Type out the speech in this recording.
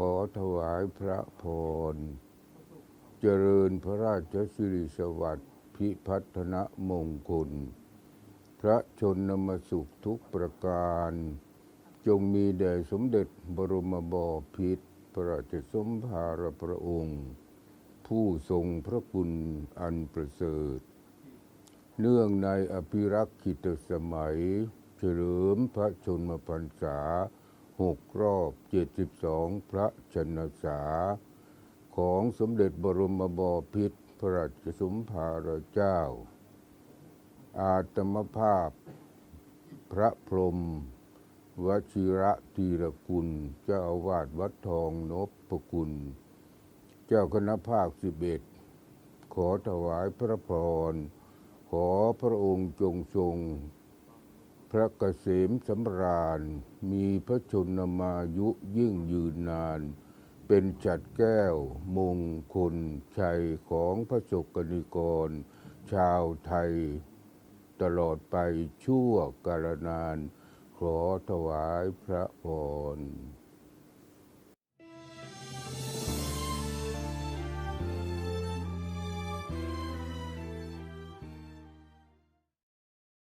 ขอถวายพระพร เจริญพระราชสิริสวัสดิ์พิพัฒนมงคล พระชนมสุขทุกประการ จงมีแด่สมเด็จบรมบพิตรพระราชสมภารพระองค์ ผู้ทรงพระคุณอันประเสริฐ เนื่องในอภิรักษิตสมัย เฉลิมพระชนมพรรษา หกรอบ72พระชนษา ของสมเด็จบรมบพิตรพระราชสมภารเจ้า อาตมภาพ พระพรหมวชิระธีรกุล เจ้าอาวาสวัดทองนพกุล เจ้าคณะภาคสิบเอ็ดขอถวายพระพร ขอพระองค์จงทรง ระเกษมสำราญ มีพระชนมายุยิ่งยืนนาน เป็นจัดแก้ว มงคลชัยของพระศกนิกร ชาวไทย ตลอดไปชั่วกาลนาน ขอถวายพระพร